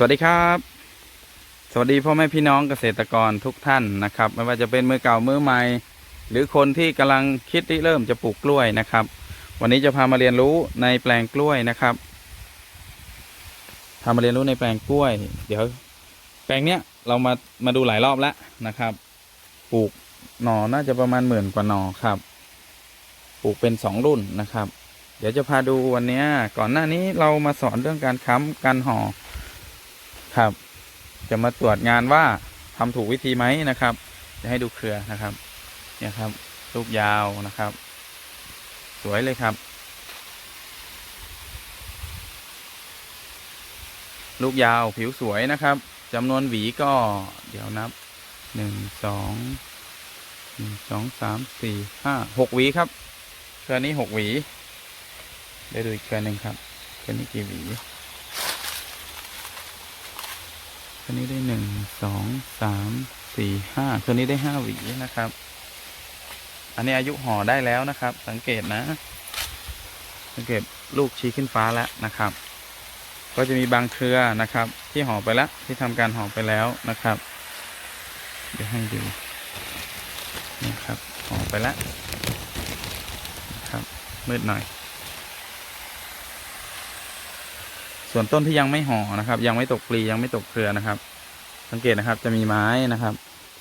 สวัสดีครับ สวัสดีพ่อแม่พี่น้องเกษตรกรทุกท่านนะครับ ไม่ว่าจะเป็นมือเก่ามือใหม่ หรือคนที่กำลังคิดที่เริ่มจะปลูกกล้วยนะครับ วันนี้จะพามาเรียนรู้ในแปลงกล้วยนะครับ พามาเรียนรู้ในแปลงกล้วย เดี๋ยว แปลงเนี้ยเรามามาดูหลายรอบแล้วนะครับ ปลูกหน่อน่าจะประมาณหมื่นกว่าหน่อครับ ปลูกเป็นสองรุ่นนะครับ เดี๋ยวจะพาดูวันนี้ก่อนหน้านี้เรามาสอนเรื่องการค้ำการห่อ ครับ จะมาตรวจงานว่าทำถูกวิธีไหมนะครับ จะให้ดูเครือนะครับ เนี่ยครับลูกยาวนะครับ สวยเลยครับ ลูกยาวผิวสวยนะครับจำนวนหวีก็เดี๋ยวนับหนึ่งสองหนึ่งสองสามสี่ห้าหกหวีครับเครือนี้หกหวีเดี๋ยวดูอีกเครือหนึ่งครับเครือนี้กี่หวี เครนี้ได้หนึ่งสองสามสี่ห้าเครนี้ได้ห้าหวีนะครับ อันนี้อายุห่อได้แล้วนะครับ สังเกตนะ สังเกตลูกชี้ขึ้นฟ้าแล้วนะครับ ก็จะมีบางเครือนะครับ ที่ห่อไปแล้วที่ทำการห่อไปแล้วนะครับ เดี๋ยวให้ดูนี่ครับห่อไปแล้วครับมืดหน่อย ส่วนต้นที่ยังไม่ห่อนะครับ ยังไม่ตกปลียังไม่ตกเครือนะครับ สังเกตนะครับจะมีไม้นะครับ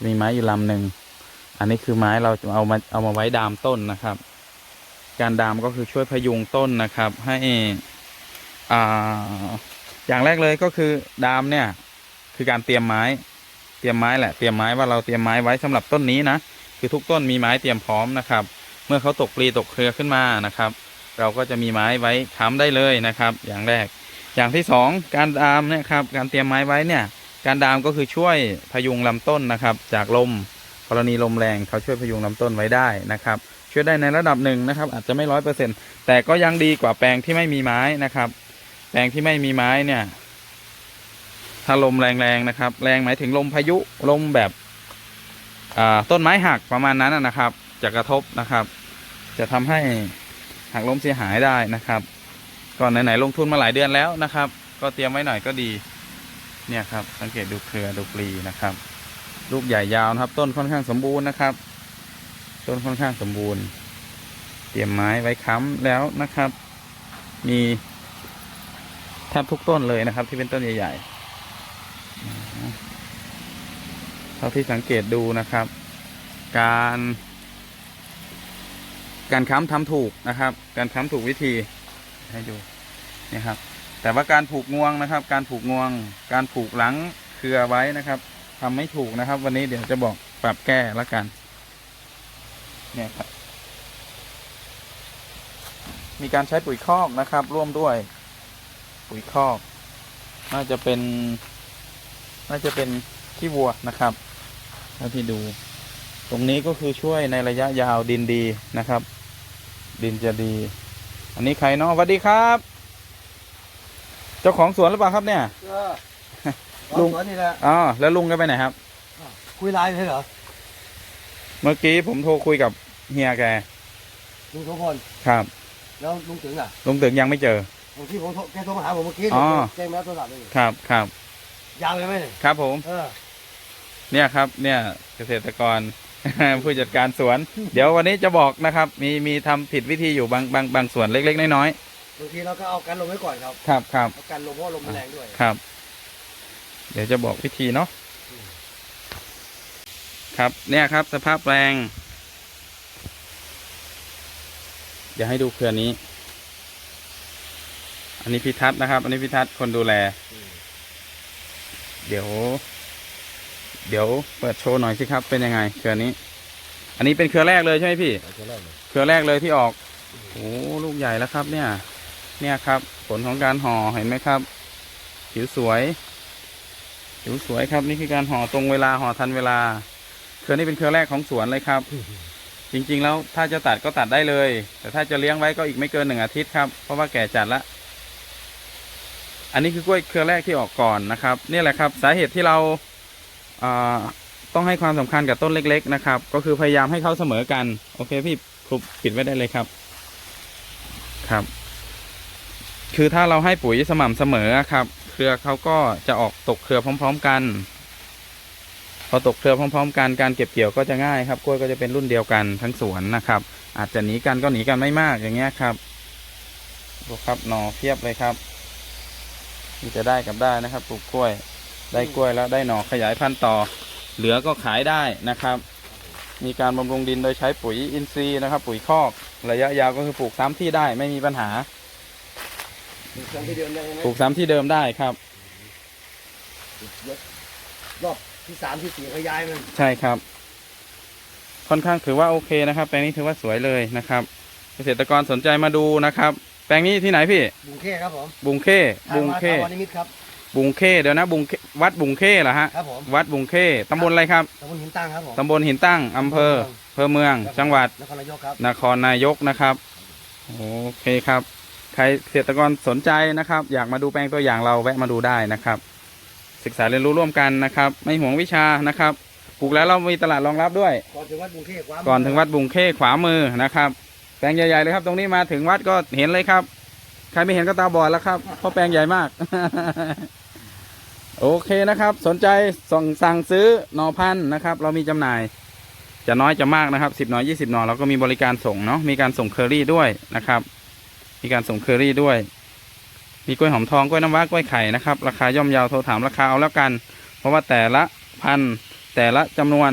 มีไม้อยู่ลำหนึ่งอันนี้คือไม้เราจะเอามาเอามาไว้ดามต้นนะครับ การดามก็คือช่วยพยุงต้นนะครับ ให้อ่าอย่างแรกเลยก็คือดามเนี่ยคือการเตรียมไม้ เตรียมไม้แหละ เตรียมไม้ว่าเราเตรียมไม้ไว้สำหรับต้นนี้นะคือทุกต้นมีไม้เตรียมพร้อมนะครับ เมื่อเขาตกปลีตกเครือขึ้นมานะครับ เราก็จะมีไม้ไว้ค้ำได้เลยนะครับ อย่างแรก อย่างที่สองการดามเนี่ยครับการเตรียมไม้ไว้เนี่ย การดามก็คือช่วยพยุงลำต้นนะครับ จากลมกรณีลมแรงเขาช่วยพยุงลำต้นไว้ได้นะครับ ช่วยได้ในระดับหนึ่งนะครับ อาจจะไม่ร้อยเปอร์เซ็นแต่ก็ยังดีกว่าแปลงที่ไม่มีไม้นะครับ แปลงที่ไม่มีไม้เนี่ย ถ้าลมแรงๆนะครับ แรงหมายถึงลมพายุลมแบบต้นไม้หักประมาณนั้นนะนะครับ จะกระทบนะครับ จะทำให้หักล้มเสียหายได้นะครับ ก่อนไหนๆลงทุนมาหลายเดือนแล้วนะครับ ก็เตรียมไว้หน่อยก็ดี เนี่ยครับ สังเกตดูเครือดูปลีนะครับ ลูกใหญ่ยาวนะครับ ต้นค่อนข้างสมบูรณ์นะครับ ต้นค่อนข้างสมบูรณ์ เตรียมไม้ไว้ค้ำแล้วนะครับ มีแทบทุกต้นเลยนะครับ ที่เป็นต้นใหญ่ๆเท่าที่สังเกตดูนะครับ การ การค้ำทำถูกนะครับ การค้ำถูกวิธี ให้ดูนี่ครับ แต่ว่าการผูกงวงนะครับ การผูกงวง การผูกหลังเครือไว้นะครับทำไม่ถูกนะครับ วันนี้เดี๋ยวจะบอกปรับแก้แล้วกัน เนี่ยครับ มีการใช้ปุ๋ยคอกนะครับ ร่วมด้วย ปุ๋ยคอก น่าจะเป็น น่าจะเป็นขี้วัวนะครับเท่าที่ดู ตรงนี้ก็คือช่วยในระยะยาวดินดีนะครับ ดินจะดี อันนี้ใครเนาะสวัสดีครับ เจ้าของสวนหรือเปล่าครับเนี่ยเออลุลุงงนี่แหละอ๋อแล้วลุงก็ไปไหนครับ คุยไลน์ใช่เหรอ เมื่อกี้ผมโทรคุยกับเฮียแก ลุงโสพลครับ แล้วลุงถึงอะลุงตึงยังไม่เจอบางที่ผมโทรแกโทรมาหาผมเมื่อกี้อ๋อ แจ้งมาโทรศัพท์เลยครับครับ ยาวเลยไหมเนี่ยครับผม เออ เนี่ยครับ เนี่ยเกษตรกร ผู้จัดการสวน เดี๋ยววันนี้จะบอกนะครับ มีมีทำผิดวิธีอยู่บางบางบางส่วนเล็ก ๆ น้อยบางทีเราก็เอากันลงไว้ก่อนครับๆครับครับเอากันลงเพราะลมมันแรงด้วยครับ เดี๋ยวจะบอกวิธีเนาะครับเนี่ยครับ สภาพแปลงเดี๋ยวให้ดูเครือนี้ อันนี้พิทัศน์นะครับ อันนี้พิทัศน์คนดูแล เดี๋ยว เดี๋ยวเปิดโชว์หน่อยสิครับ เป็นยังไงเครือนี้ อันนี้เป็นเครือแรกเลยใช่ไหมพี่เอาแค่แรกเลยเครือแรกเลยที่ออกโอ้ลูกใหญ่แล้วครับ เนี่ย เนี่ยครับ ผลของการห่อเห็นไหมครับผิวสวยผิวสวยครับ นี่คือการห่อตรงเวลาห่อทันเวลา เครือนี้เป็นเครือแรกของสวนเลยครับ จริง ๆ แล้วถ้าจะตัดก็ตัดได้เลย แต่ถ้าจะเลี้ยงไว้ก็อีกไม่เกินหนึ่งอาทิตย์ครับเพราะว่าแก่จัดละอันนี้คือกล้วยเครือแรกที่ออกก่อนนะครับ นี่แหละครับ สาเหตุที่เราอ่า ต้องให้ความสำคัญกับต้นเล็ก ๆ นะครับ ก็คือพยายามให้เขาเสมอกัน โอเคพี่คลุบปิดไว้ได้เลยครับ ครับ คือถ้าเราให้ปุ๋ยสม่ำเสมอครับ เครือเขาก็จะออกตกเครือพร้อม ๆ กัน พอตกเครือพร้อม ๆ กันการเก็บเกี่ยวก็จะง่ายครับกล้วยก็จะเป็นรุ่นเดียวกันทั้งสวนนะครับ อาจจะหนีกันก็หนีกันไม่มากอย่างเงี้ยครับดูครับหน่อเพียบเลยครับนี่จะได้กับได้นะครับปลูกกล้วย ได้กล้วยแล้วได้หน่อขยายพันธุ์ต่อ เหลือก็ขายได้นะครับ มีการบำรุงดินโดยใช้ปุ๋ยอินทรีย์นะครับ ปุ๋ยคอกระยะยาวก็คือปลูกซ้ำที่ได้ไม่มีปัญหาดูเครื่องที่เดิมได้ไหมปลูกซ้ำที่เดิมได้ครับยกรอบที่สามที่สี่เขาย้ายมันใช่ครับ ค่อนข้างถือว่าโอเคนะครับ แปลงนี้ถือว่าสวยเลยนะครับ เกษตรกรสนใจมาดูนะครับ แปลงนี้ที่ไหนพี่ บุงเข้ครับผมบุงเข้ทางบุงมาเข้ทางวันนิมิตครับ บุงเข้เดี๋ยวนะบุงเข้วัดบุงเข้เหรอฮะครับผมวัดบุงเข้ตำบลอะไรครับตำบลหินตั้งครับผมตำบลหินตั้งอำเภออำเภอเมือง จังหวัดนครนายกครับนครนายกนะครับโอเคครับ ใครเกษตรกรสนใจนะครับ อยากมาดูแปลงตัวอย่างเราแวะมาดูได้นะครับ ศึกษาเรียนรู้ร่วมกันนะครับ ไม่ห่วงวิชานะครับปลูกแล้วเรามีตลาดรองรับด้วย ก่อนถึงวัดบุงเข้ขวามืก่อนถึงวัดบุงเข้ขวามือนะครับแปลงใหญ่ๆเลยครับ ตรงนี้มาถึงวัดก็เห็นเลยครับ ใครไม่เห็นก็ตาบอดแล้วครับเพราะแปลงใหญ่มาก โอเคนะครับ สนใจส่งสั่งซื้อหน่อพันธุ์นะครับ เรามีจำหน่าย จะน้อยจะมากนะครับสิบหน่อยี่สิบหน่อเราก็มีบริการส่งเนาะมีการส่งเคอรี่ด้วยนะครับ มีการส่งเคอรี่ด้วย มีกล้วยหอมทองกล้วยน้ำว้ากล้วยไข่นะครับ ราคาย่อมเยาวโทรถามราคาเอาแล้วกัน เพราะว่าแต่ละพันธุ์แต่ละจำนวน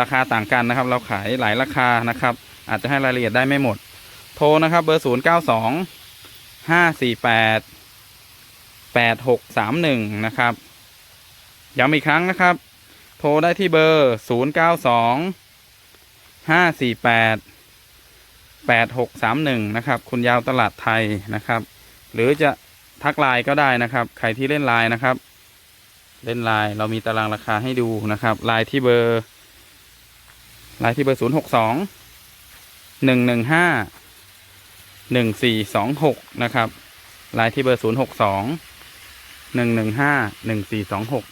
ราคาต่างกันนะครับ เราขายหลายราคานะครับ อาจจะให้รายละเอียดได้ไม่หมด โทรนะครับ เบอร์ศูนย์เก้าสองห้าสี่แปด แปดหกสามหนึ่งนะครับ ย้ำอีกครั้งนะครับ โทรได้ที่เบอร์ศูนย์เก้าสองห้าสี่แปดแปดหกสามหนึ่งนะครับ คุณยาวตลาดไทยนะครับ หรือจะทักไลน์ก็ได้นะครับ ใครที่เล่นไลน์นะครับ เล่นไลน์เรามีตารางราคาให้ดูนะครับไลน์ที่เบอร์ไลน์ที่เบอร์ศูนย์หกสองหนึ่งหนึ่งห้าหนึ่งสี่สองหกนะครับไลน์ที่เบอร์ศูนย์ หนึ่งหนึ่งห้าหนึ่งสี่สองหก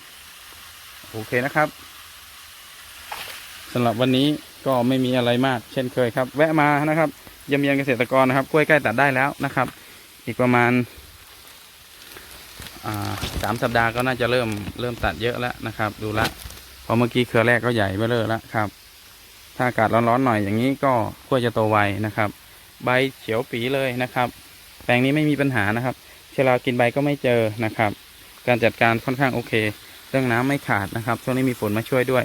โอเคนะครับสำหรับวันนี้ก็ไม่มีอะไรมาก เช่นเคยครับ แวะมานะครับเยี่ยมเยียนเกษตรกรนะครับกล้วยใกล้ตัดได้แล้วนะครับ อีกประมาณสามสัปดาห์ก็น่าจะเริ่มเริ่มตัดเยอะแล้วนะครับ ดูละพราะเมื่อกี้เครือแรกก็ใหญ่เบ้อเร่อแล้วครับ ถ้าอากาศร้อนๆหน่อยอย่างนี้ก็กล้วยจะโตไวนะครับ ใบเขียวปีเลยนะครับ แปลงนี้ไม่มีปัญหานะครับเชื้อรากินใบก็ไม่เจอนะครับ การจัดการค่อนข้างโอเค เรื่องน้ำไม่ขาดนะครับ ช่วงนี้มีฝนมาช่วยด้วย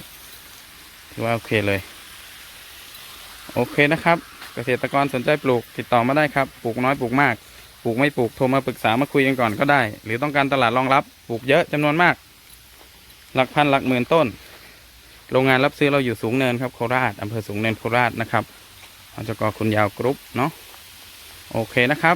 ถือว่าโอเคเลย โอเคนะครับ เกษตรกรสนใจปลูกติดต่อมาได้ครับปลูกน้อยปลูกมากปลูกไม่ปลูกโทรมาปรึกษามาคุยกันก่อนก็ได้ หรือต้องการตลาดรองรับปลูกเยอะจำนวนมาก หลักพันหลักหมื่นต้น โรงงานรับซื้อเราอยู่สูงเนินครับโคราชอำเภอสูงเนินโคราชนะครับอจกคุณยาวกรุ๊ปเนาะโอเคนะครับ